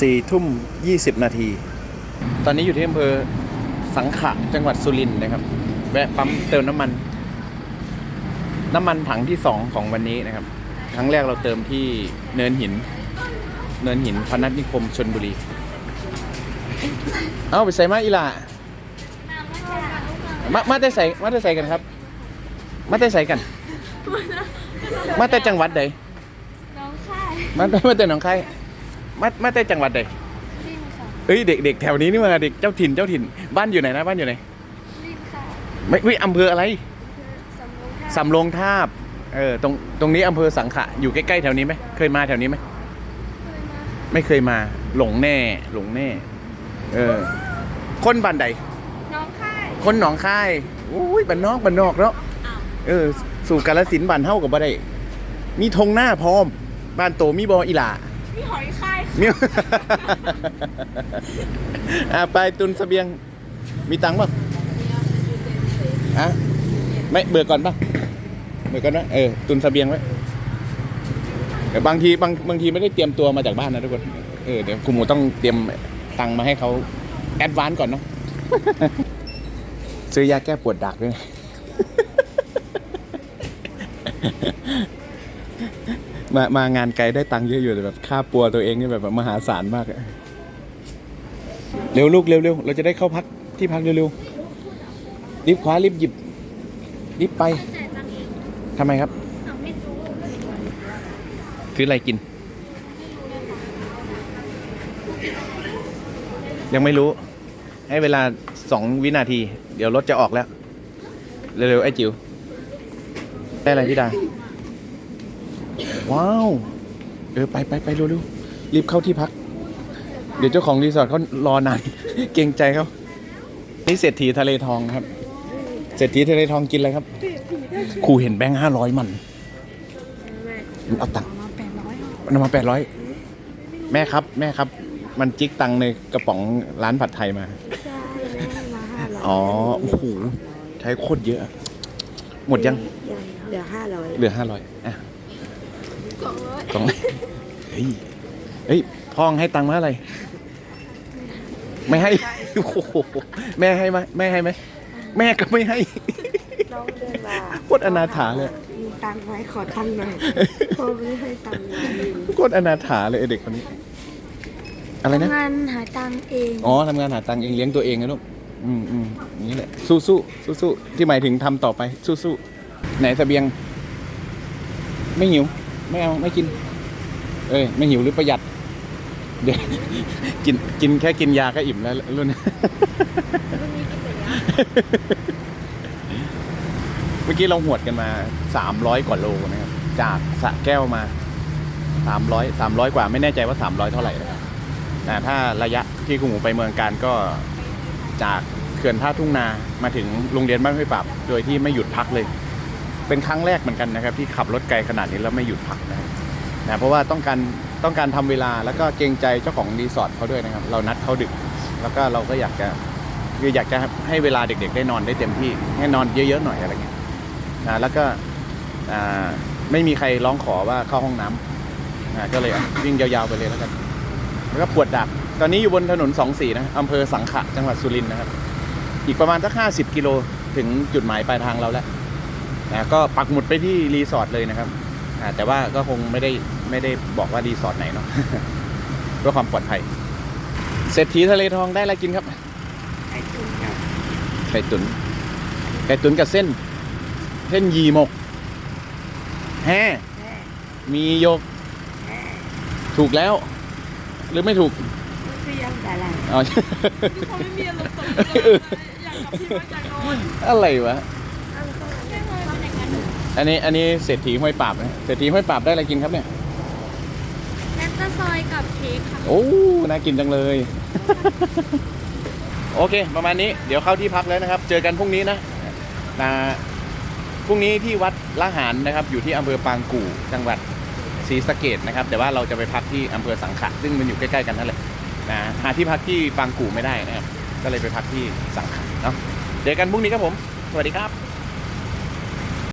สี่ทุ่มยี่สิบนาที ตอนนี้อยู่ที่อำเภอสังขะจังหวัดสุรินทร์นะครับ แวะปั๊มเติมน้ำมัน น้ำมันถังที่สองของวันนี้นะครับ ครั้งแรกเราเติมที่เนินหิน เนินหินพนัสนิคมชนบุรี เอาไปใส่มาอีหล่ามามาแต่ใส่มาแต่ใส่กันครับ มาแต่ใส่กัน มาแต่จังหวัดใดน้องค่ายมามาแต่หนองคาย มามาแต่จังหวัดใดลินค่ะเอ้ยเด็กเด็กแถวนี้นี่มาเด็กเจ้าถิ่นเจ้าถิ่นบ้านอยู่ไหนนะบ้านอยู่ไหนลินค่ะไม่ไม่อำเภออะไรคือสำโรงท่าสำโรงทาบเออตรงตรงนี้อำเภอสังขะอยู่ใกล้ๆแถวนี้ไหมเคยมาแถวนี้ไหมเคยมาไม่เคยมาหลงแน่หลงแน่เออคนบ้านใด น้องค่ายคนหนองคายอุ้ยบ้านนอกบ้านนอกเนาะอ้าวเออ สู่กาลสินธุ์บ้านเฮากับบ่ได้ มีธงหน้าพร้อม บ้านโตมีบออีหลา พี่หอยค่ายมีอะไปตุนเสบียง มีตังค์ป่ะอะไม่เบิกก่อนป่ะเบิกก่อนนะเออตุนเสบียงไว้เดี๋ยวบางทีบางบางทีไม่ได้เตรียมตัวมาจากบ้านนะทุกคนเออเดี๋ยวคุณหมูต้องเตรียมตังค์มาให้เขาแอดวานซ์ก่อนเนาะ ซื้อยาแก้ปวดดักด้วยนะ มามางานไกลได้ตังค์เยอะอยู่แต่แบบค่าปัวตัวเองนี่แบบมหาศาลมากอะเร็วลูกเร็วเร็วเราจะได้เข้าพักที่พักเร็วเร็วรีบคว้ารีบหยิบรีบไปจ่ายตังค์เองทำไมครับ เอาไม่รู้ซื้ออะไรกิน ยังไม่รู้ ให้เวลาสองวินาที เดี๋ยวรถจะออกแล้ว เร็วๆ ไอ้จิ๋วได้อะไรพี่ดา ว้าว เออ ไปไปไปเร็วๆรีบเข้าที่พัก เดี๋ยวเจ้าของรีสอร์ทเขารอนาน เกรงใจเขานี่เศรษฐีทะเลทองครับ เศรษฐีทะเลทองกินอะไรครับครูเห็นแบงค์ห้าร้อยมันมันเอาตังค์มาแปดร้อยมันเอามาแปดร้อยแม่ครับ แม่ครับ มันจิกตังค์ในกระป๋องร้านผัดไทยมาใช่แม่ให้มาห้าร้อยอ๋อโอ้โหใช้โคตรเยอะ หมดยังยัง เหลือห้าร้อยเหลือห้าร้อยอะส องร้อยสองเฮ้ยเฮ้ยพ่องให้ตังค์มาอะไร ไม่ให้โอ้โหแม่ให้ไหมแม่ให้ไหมแม่ก็ไม่ให้น้องเดินมาโคตรอนาถาเลยมีตังค์ไหมขอตังค์หน่อยพ่อไม่ให้ตังค์เลยโคตรอนาถาเลยไอ้เด็กคนนี้ อะไรนะ ทำงานหาตังค์เองอ๋อทำงานหาตังค์เองเลี้ยงตัวเองนะลูก อืมอืมอย่างนี้แหละ สู้สู้สู้สู้ที่หมายถึงทำต่อไป สู้สู้ไหนเสบียง ไม่หิว ไม่เอาไม่กิน เอ้ยไม่หิวหรือประหยัด เดี๋ยวกินกินแค่กินยาก็อิ่มแล้วรุ่นเมื่อกี้เราหวดกันมาสามร้อยกว่าโลนะครับ จากสระแก้วมาสามร้อยสามร้อยกว่าไม่แน่ใจว่าสามร้อยเท่าไหร่นะครับแต่ถ้าระยะที่คุณหมูไปเมืองการก็จากเขื่อนท่าทุ่งนามาถึงโรงเรียนบ้านห้วยปรับ โดยที่ไม่หยุดพักเลย เป็นครั้งแรกเหมือนกันนะครับ ที่ขับรถไกลขนาดนี้แล้วไม่หยุดพักนะครับนะเพราะว่าต้องการต้องการทำเวลาแล้วก็เกรงใจเจ้าของรีสอร์ทเขาด้วยนะครับ เรานัดเขาดึก แล้วก็เราก็อยากจะคืออยากจะให้เวลาเด็ก ๆ ได้นอนได้เต็มที่ให้นอนเยอะๆหน่อยอะไรเงี้ยนะแล้วก็ไม่มีใครร้องขอว่าเข้าห้องน้ำนะก็เลยวิ่งยาวๆไปเลยแล้วกันแล้วก็ปวดดักตอนนี้อยู่บนถนนสองสีนะอำเภอสังขะจังหวัดสุรินทร์นะครับ อีกประมาณสักห้าสิบกิโลถึงจุดหมายปลายทางเราแล้ว นะก็ปักหมุดไปที่รีสอร์ทเลยนะครับอ่าแต่ว่าก็คงไม่ได้ไม่ได้บอกว่ารีสอร์ทไหนเนาะเพื่อความปลอดภัยเศรษฐีทะเลทองได้อะไรกินครับไอ้ตุนกับไก่ตุนไก่ตุนกับเส้น เส้นหยีหมกแฮแม่มีโยกแม่ถูกแล้ว หรือไม่ถูกเสียงแต่ละอ๋อเขาไม่มีอารมณ์ตรงนี้เลยอยากกลับที่บ้านอยากนอนอะไรวะ ไม่เคยไปไหนกัน อันนี้อันนี้เศรษฐีห้วยปราบนะเศรษฐีห้วยปราบได้อะไรกินครับเนี่ยแลคตาซอยกับเค้กค่ะโอ้น่ากินจังเลย โอเค ประมาณนี้เดี๋ยวเข้าที่พักแล้วนะครับ เจอกันพรุ่งนี้นะนะพรุ่งนี้ที่วัดละหารนะครับ อยู่ที่อำเภอปางกู่จังหวัดศรีสะเกดนะครับ แต่ว่าเราจะไปพักที่อำเภอสังขะซึ่งมันอยู่ใกล้ๆกันนั่นแหละนะหาที่พักที่ปางกู่ไม่ได้นะครับก็เลยไปพักที่สังขะเนาะเจอกันพรุ่งนี้ครับผม สวัสดีครับ